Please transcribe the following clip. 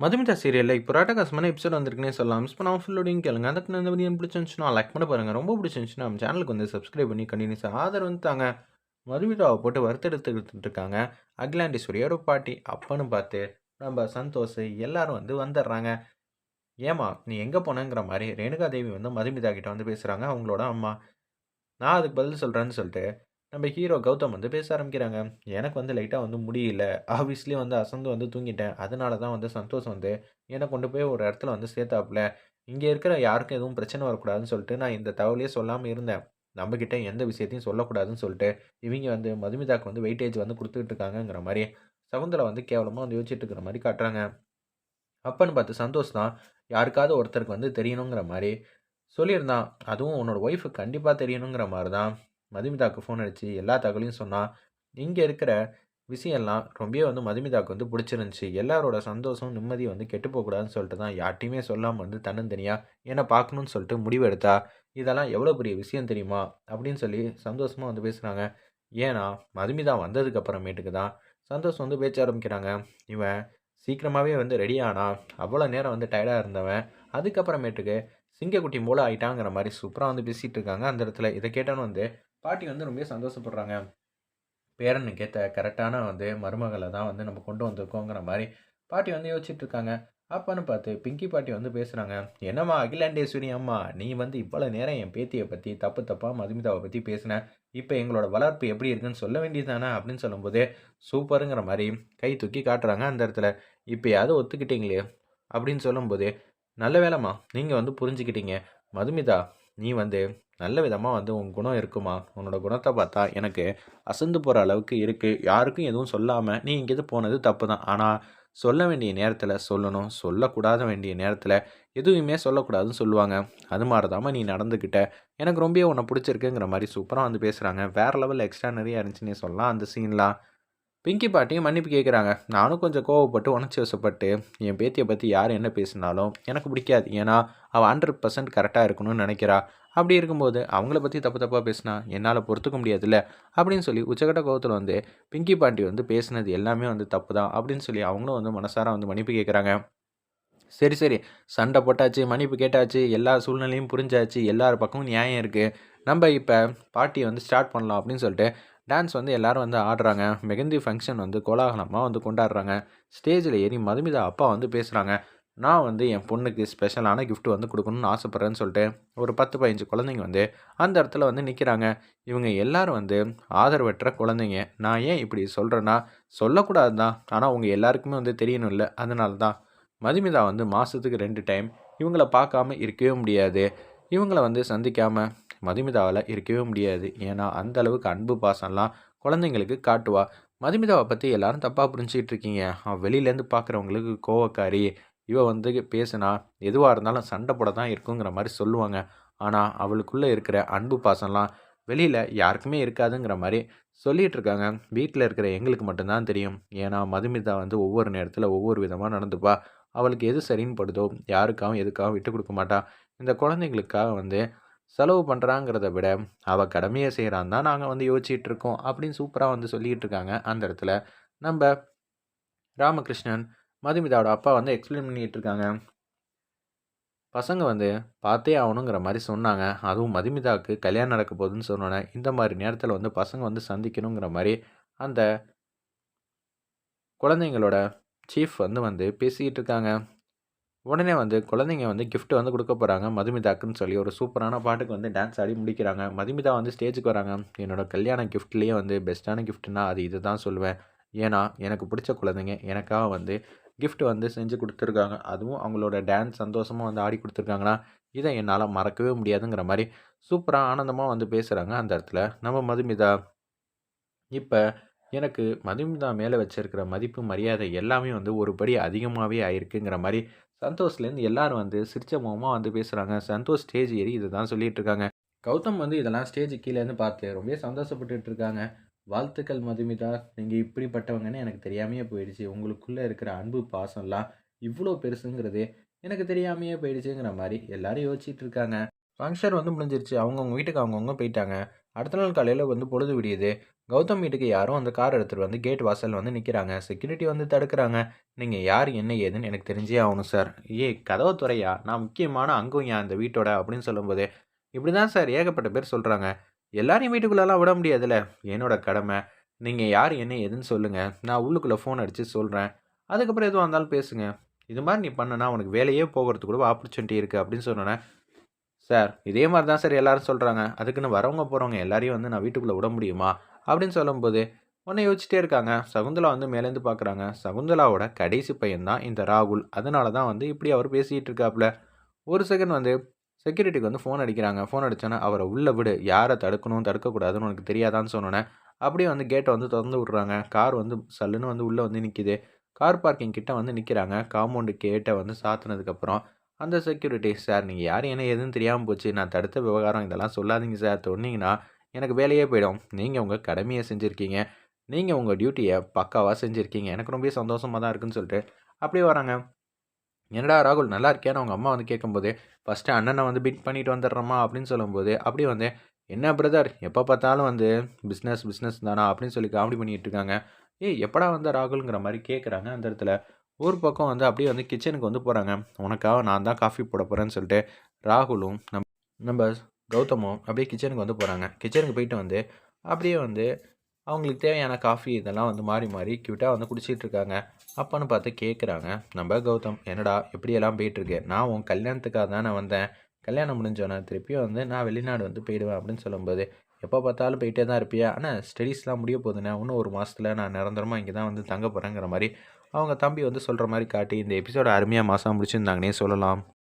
மதுமிதா சீரியலில் இப்போ ராட்டகாசமான எபிசோட் வந்திருக்குன்னே சொல்லலாம். மிஸ் பண்ணாம ஃபுல்லோடையும் கேளுங்க. அதுக்கு இந்த வீடியோ பிடிச்சிருந்துச்சுன்னா லைக் பண்ண பாருங்க. ரொம்ப பிடிச்சிருந்துச்சுன்னா நம்ம சேனலுக்கு வந்து சப்ஸ்கிரைப் பண்ணி கண்டினியூஸாக ஆதரவு வந்து தாங்க. மதுமிதாவை போட்டு வறுத்தெடுத்துக்கிட்டு இருக்காங்க. அகிலாண்டீஸ்வரியோட பாட்டி. அப்பன்னு பார்த்து நம்ம சந்தோஷ் எல்லாரும் வந்து வந்துடுறாங்க. ஏம்மா நீ எங்கே போனங்கிற மாதிரி ரேணுகா தேவி வந்து மதுமிதா கிட்ட வந்து பேசுகிறாங்க அவங்களோட அம்மா. நான் அதுக்கு பதில் சொல்கிறேன்னு சொல்லிட்டு நம்ம ஹீரோ கௌதம் வந்து பேச ஆரம்பிக்கிறாங்க. எனக்கு வந்து லைட்டாக வந்து முடியல. ஆப்வியஸ்லி வந்து அசந்து வந்து தூங்கிட்டேன். அதனால தான் வந்து சந்தோஷ் வந்து என்னை கொண்டு போய் ஒரு இடத்துல வந்து சேர்த்தாப்புல. இங்கே இருக்கிற யாருக்கும் எதுவும் பிரச்சனை வரக்கூடாதுன்னு சொல்லிட்டு நான் இந்த தகவலையே சொல்லாமல் இருந்தேன். நம்மக்கிட்ட எந்த விஷயத்தையும் சொல்லக்கூடாதுன்னு சொல்லிட்டு, இவங்க வந்து மதுமிதாக்கு வந்து வெயிட்டேஜ் வந்து குடுத்துட்டு இருக்காங்கங்கிற மாதிரி சகுந்தலா வந்து கேவலமாக வந்து யோசிச்சுட்டு இருக்கிற மாதிரி காட்டுறாங்க. அப்பன்னு பார்த்து சந்தோஷ் தான் யாருக்காவது ஒருத்தருக்கு வந்து தெரியணுங்கிற மாதிரி சொல்லியிருந்தான். அதுவும் உன்னோட ஒய்ஃபு கண்டிப்பாக தெரியணுங்கிற மாதிரி தான் மதுமிதாக்கு ஃபோன் அடிச்சு எல்லா தகவலையும் சொன்னான். இங்கே இருக்கிற விஷயம்லாம் ரொம்பவே வந்து மதுமிதாக்கு வந்து பிடிச்சிருந்துச்சி எல்லாரோட சந்தோஷம், நிம்மதி வந்து கெட்டு போகக்கூடாதுன்னு சொல்லிட்டு தான் யார்ட்டையுமே சொல்லாமல் வந்து தன்னந்தனியாக என்னை பார்க்கணும்னு சொல்லிட்டு முடிவெடுத்தா இதெல்லாம் எவ்வளோ பெரிய விஷயம் தெரியுமா? அப்படின்னு சொல்லி சந்தோஷமாக வந்து பேசுகிறாங்க ஏன்னா, மதுமிதா வந்ததுக்கு அப்புறமேட்டுக்கு தான் சந்தோஷம் வந்து பேச ஆரம்பிக்கிறாங்க. இவன் சீக்கிரமாகவே வந்து ரெடி ஆனால் அவ்வளோ நேரம் வந்து டயர்டாக இருந்தவன், அதுக்கப்புறமேட்டுக்கு சிங்கக்குட்டி போல ஆயிட்டாங்கிற மாதிரி சூப்பராக வந்து பேசிகிட்டு இருக்காங்க அந்த இடத்துல. இதை கேட்டோன்னு வந்து பாட்டி வந்து ரொம்பவே சந்தோஷப்படுறாங்க. பேரனுக்கு ஏத்த கரெக்டான வந்து மருமகளை தான் வந்து நம்ம கொண்டு வந்திருக்கோங்கிற மாதிரி பாட்டி வந்து யோசிச்சுட்டு இருக்காங்க. அப்பான்னு பார்த்து பிங்கி பாட்டி வந்து பேசுகிறாங்க என்னம்மா அகிலாண்டேஸ்வரி அம்மா, நீ வந்து இவ்வளோ நேரம் என் பேத்தியை பற்றி தப்பு தப்பா மதுமிதாவை பற்றி பேசின. இப்போ எங்களோட வளர்ப்பு எப்படி இருக்குன்னு சொல்ல வேண்டியது தானே அப்படின்னு சொல்லும்போது, சூப்பருங்கிற மாதிரி கை தூக்கி காட்டுறாங்க அந்த இடத்துல. இப்பயாவது ஒத்துக்கிட்டீங்களே அப்படின்னு சொல்லும்போது, நல்ல வேளைம்மா நீங்கள் வந்து புரிஞ்சுக்கிட்டீங்க. மதுமிதா நீ வந்து நல்ல விதமாக வந்து உன் குணம் இருக்குமா உன்னோட குணத்தை பார்த்தா எனக்கு அசந்து போகிற அளவுக்கு இருக்குது யாருக்கும் எதுவும் சொல்லாமல் நீ இங்கேருந்து போனது தப்பு தான். ஆனால் சொல்ல வேண்டிய நேரத்தில் சொல்லணும். சொல்லக்கூடாத வேண்டிய நேரத்தில் எதுவுமே சொல்லக்கூடாதுன்னு சொல்லுவாங்க. அது மாதிரி தாம்மா நீ நடந்துக்கிட்ட. எனக்கு ரொம்பவே உன்னை பிடிச்சிருக்குங்கிற மாதிரி சூப்பராக வந்து பேசுறாங்க. லெவல் எக்ஸ்ட்ரா நிறைய இருந்துச்சுன்னே சொல்லலாம் அந்த சீன்லாம். பிங்கி பாட்டியும் மன்னிப்பு கேட்குறாங்க. நானும் கொஞ்சம் கோவப்பட்டு, உணர்ச்சி வசப்பட்டு என் பேத்தியை பற்றி யார் என்ன பேசினாலும் எனக்கு பிடிக்காது. ஏன்னா, அவள் ஹண்ட்ரட் பர்சன்ட் கரெக்டாக இருக்கணும்னு நினைக்கிறா. அப்படி இருக்கும்போது அவங்கள பற்றி தப்பு தப்பாக பேசினா என்னால் பொறுத்துக்க முடியாதுல்ல. அப்படின்னு சொல்லி உச்சகட்ட கோபத்தில் வந்து பிங்கி பாட்டி வந்து பேசினது எல்லாமே வந்து தப்பு தான் அப்படின்னு சொல்லி அவங்களும் வந்து மனசார வந்து மன்னிப்பு கேட்குறாங்க. சரி, சரி. சண்டை போட்டாச்சு, மன்னிப்பு கேட்டாச்சு, எல்லா சூழ்நிலையும் புரிஞ்சாச்சு, எல்லார் பக்கமும் நியாயம் இருக்குது நம்ம இப்போ பாட்டியை வந்து ஸ்டார்ட் பண்ணலாம் அப்படின்னு சொல்லிட்டு டான்ஸ் வந்து எல்லாரும் வந்து ஆடுறாங்க. மெஹந்தி ஃபங்க்ஷன் வந்து கோலாகலமாக வந்து கொண்டாடுறாங்க. ஸ்டேஜில் ஏறி மதுமிதா அப்பா வந்து பேசுகிறாங்க நான் வந்து என் பொண்ணுக்கு ஸ்பெஷலான கிஃப்ட் வந்து கொடுக்கணும்னு ஆசைப்பட்றேன்னு சொல்லிட்டு, ஒரு 10, 15 குழந்தைங்க வந்து அந்த இடத்துல வந்து நிற்கிறாங்க இவங்க எல்லாரும் வந்து ஆதரவற்ற குழந்தைங்க. நான் ஏன் இப்படி சொல்கிறேன்னா சொல்லக்கூடாது தான். ஆனால் அவங்க எல்லாருக்குமே வந்து தெரியணும்ல. அதனால தான். மதுமிதா வந்து மாதத்துக்கு ரெண்டு டைம் இவங்கள பார்க்காம இருக்கவே முடியாது. இவங்கள வந்து சந்திக்காமல் மதுமிதாவால் இருக்கவே முடியாது. ஏன்னா, அந்த அளவுக்கு அன்பு, பாசம்லாம் குழந்தைங்களுக்கு காட்டுவா. மதுமிதாவை பற்றி எல்லாரும் தப்பாக புரிஞ்சிக்கிட்டு இருக்கீங்க. அவ வெளியிலேருந்து பார்க்குறவங்களுக்கு கோவக்காரி. இவ வந்து பேசுனா எதுவாக இருந்தாலும் சண்டை போட தான் இருக்குங்கிற மாதிரி சொல்லுவாங்க. ஆனால் அவளுக்குள்ளே இருக்கிற அன்பு, பாசம்லாம் வெளியில் யாருக்குமே இருக்காதுங்கிற மாதிரி சொல்லிகிட்டு இருக்காங்க. வீட்டில் இருக்கிற எங்களுக்கு மட்டும்தான் தெரியும். ஏன்னா, மதுமிதா வந்து ஒவ்வொரு நேரத்தில் ஒவ்வொரு விதமாக நடந்துப்பா. அவளுக்கு எது சரின்னு படுதோ யாருக்காகவும் எதுக்காகவும் விட்டு கொடுக்க மாட்டா. இந்த குழந்தைங்களுக்காக வந்து செலவு பண்ணுறாங்கிறத விட, அவள் கடமையை செய்கிறான் தான் நாங்கள் வந்து யோசிச்சுட்டு இருக்கோம். அப்படின்னு சூப்பராக வந்து சொல்லிகிட்டு இருக்காங்க அந்த இடத்துல. நம்ம ராமகிருஷ்ணன், மதுமிதாவோட அப்பா வந்து எக்ஸ்பிளைன் பண்ணிகிட்டு இருக்காங்க. பசங்க வந்து பார்த்தே ஆகணுங்கிற மாதிரி சொன்னாங்க. அதுவும் மதுமிதாவுக்கு கல்யாணம் நடக்க போகுதுன்னு சொன்னோன்னே இந்த மாதிரி நேரத்தில் வந்து பசங்க வந்து சந்திக்கணுங்கிற மாதிரி அந்த குழந்தைங்களோட சீஃப் வந்து வந்து பேசிக்கிட்டு இருக்காங்க. உடனே வந்து குழந்தைங்க வந்து கிஃப்ட் வந்து கொடுக்க போகிறாங்க மதுமிதாக்குன்னு சொல்லி ஒரு சூப்பரான பாட்டுக்கு வந்து டான்ஸ் ஆடி முடிக்கிறாங்க. மதுமிதா வந்து ஸ்டேஜுக்கு வராங்க. என்னோட கல்யாண கிஃப்ட்லேயே வந்து பெஸ்ட்டான கிஃப்ட்னா அது இது தான் சொல்லுவேன். ஏன்னா, எனக்கு பிடிச்ச குழந்தைங்க எனக்காக வந்து கிஃப்ட் வந்து செஞ்சு கொடுத்துருக்காங்க அதுவும் அவங்களோட டான்ஸ் சந்தோஷமாக வந்து ஆடி கொடுத்துருக்காங்கன்னா இதை என்னால் மறக்கவே முடியாதுங்கிற மாதிரி சூப்பராக ஆனந்தமாக வந்து பேசுகிறாங்க அந்த இடத்துல. நம்ம மதுமிதா. இப்போ எனக்கு மதுமிதா மேலே வச்சிருக்கிற மதிப்பு, மரியாதை எல்லாமே வந்து ஒரு படி அதிகமாகவே ஆயிருக்குங்கிற மாதிரி சந்தோஷ்லேருந்து எல்லாரும் வந்து சிரிச்ச முகமாக வந்து பேசுகிறாங்க சந்தோஷ் ஸ்டேஜ் ஏறி இதை தான் சொல்லிட்டு இருக்காங்க. கௌதம் வந்து இதெல்லாம் ஸ்டேஜ் கீழேருந்து பார்த்து ரொம்பவே சந்தோஷப்பட்டுட்டு இருக்காங்க. வாழ்த்துக்கள் மதுமிதா. நீங்கள் இப்படிப்பட்டவங்கன்னு எனக்கு தெரியாமையே போயிடுச்சு. உங்களுக்குள்ளே இருக்கிற அன்பு, பாசம்லாம் இவ்வளோ பெருசுங்கிறது எனக்கு தெரியாமையே போயிடுச்சுங்கிற மாதிரி எல்லாரும் யோசிச்சுட்டு இருக்காங்க. ஃபங்க்ஷன் வந்து முடிஞ்சிருச்சு. அவங்கவுங்க வீட்டுக்கு அவங்கவுங்க போயிட்டாங்க. அடுத்த நாள் காலையில் வந்து பொழுது விடியுது. கௌதம் வீட்டுக்கு யாரும் அந்த கார் எடுத்துகிட்டு வந்து கேட் வாசல் வந்து நிற்கிறாங்க செக்யூரிட்டி வந்து தடுக்கிறாங்க. நீங்கள் யார் என்ன ஏதுன்னு எனக்கு தெரிஞ்சே ஆகணும் சார் ஏ கதவை துறையா? நான் முக்கியமான அங்கம் அந்த வீட்டோட? அப்படின்னு சொல்லும்போது இப்படி தான் சார் ஏகப்பட்ட பேர் சொல்கிறாங்க எல்லாரையும் வீட்டுக்குள்ளெல்லாம் விட முடியாதுல்ல. என்னோட கடமை. நீங்கள் யார் என்ன ஏதுன்னு சொல்லுங்கள் நான் உள்ளுக்குள்ளே ஃபோன் அடித்து சொல்கிறேன் அதுக்கப்புறம் எதுவும் வந்தாலும் பேசுங்க. இது மாதிரி நீ பண்ணனா உனக்கு வேலையே போகிறதுக்கு கூட ஆப்பர்ச்சுனிட்டி இருக்குது அப்படின்னு சொன்னோன்னே சார் இதே மாதிரி தான் சார் எல்லாரும் சொல்கிறாங்க அதுக்குன்னு வரவங்க போகிறவங்க எல்லாரையும் வந்து நான் வீட்டுக்குள்ளே விட முடியுமா? அப்படின்னு சொல்லும்போது உன்னை யோசிச்சிட்டே இருக்காங்க. சகுந்தலா வந்து மேலேருந்து பார்க்குறாங்க சகுந்தலாவோட கடைசி பையன் தான் இந்த ராகுல். அதனால தான் வந்து இப்படி அவர் பேசிகிட்டு இருக்காப்புல ஒரு செகண்ட் வந்து செக்யூரிட்டிக்கு வந்து ஃபோன் அடிக்கிறாங்க. ஃபோன் அடித்தோன்னே அவரை உள்ளே விடு. யாரை தடுக்கணும் தடுக்கக்கூடாதுன்னு உனக்கு தெரியாதான்னு சொன்னோன்னே அப்படியே வந்து கேட்டை வந்து திறந்து விட்றாங்க. கார் வந்து சல்லுன்னு வந்து உள்ளே வந்து நிற்கிது கார் பார்க்கிங் கிட்ட வந்து நிற்கிறாங்க காம்பவுண்டு கேட்டை வந்து சாத்தினதுக்கப்புறம் அந்த செக்யூரிட்டி சார் நீங்கள் யார்? என்ன எதுன்னு தெரியாமல் போச்சு. நான் தடுத்த விவகாரம் இதெல்லாம் சொல்லாதீங்க சார் சொன்னீங்கன்னா எனக்கு வேலையே போயிடும். நீங்கள் உங்கள் கடமையை செஞ்சுருக்கீங்க. நீங்கள் உங்கள் டியூட்டியை பக்காவாக செஞ்சுருக்கீங்க. எனக்கு ரொம்ப சந்தோஷமாக தான் இருக்குன்னு சொல்லிட்டு அப்படியே வராங்க. என்னடா ராகுல் நல்லா இருக்கேன்னு அவங்க அம்மா வந்து கேட்கும்போது ஃபஸ்ட்டு அண்ணனை வந்து பிட் பண்ணிட்டு வந்துடுறோமா அப்படின்னு சொல்லும்போது அப்படியே வந்து என்ன பிரதர் எப்போ பார்த்தாலும் வந்து பிஸ்னஸ் பிஸ்னஸ் தானா? அப்படின்னு சொல்லி காமெடி பண்ணிகிட்டு இருக்காங்க. ஏய் எப்படா வந்த ராகுலுங்கிற மாதிரி கேட்குறாங்க அந்த இடத்துல. ஒரு பக்கம் வந்து அப்படியே வந்து கிச்சனுக்கு வந்து போகிறாங்க உனக்காக நான் தான் காஃபி போட போகிறேன்னு சொல்லிட்டு ராகுலும் நம் நம்ம கௌதமும் அப்படியே கிச்சனுக்கு வந்து போகிறாங்க கிச்சனுக்கு போயிட்டு வந்து அப்படியே வந்து அவங்களுக்கு தேவையான காஃபி இதெல்லாம் வந்து மாறி மாறி க்யூட்டாக வந்து குடிச்சிட்டு இருக்காங்க. அப்போன்னு பார்த்து கேட்குறாங்க நம்ம கௌதம் என்னடா எப்படியெல்லாம் போயிட்டுருக்கு? நான் உன் கல்யாணத்துக்காக தான் நான் வந்தேன். கல்யாணம் முடிஞ்சோன்னே திருப்பியும் வந்து நான் வெளிநாடு வந்து போயிடுவேன் அப்படின்னு சொல்லும்போது எப்போ பார்த்தாலும் போயிட்டே தான் இருப்பியா? ஆனால் ஸ்டடீஸ்லாம் முடிய போகுதுண்ணே. இன்னும் ஒரு மாதத்தில் நான் நிரந்தரமாக இங்கே தான் வந்து தங்க போகிறேங்கிற மாதிரி அவங்க தம்பி வந்து சொல்கிற மாதிரி காட்டி இந்த எபிசோட அருமையாக மாதம் முடிச்சிருந்தாங்கன்னே சொல்லலாம்.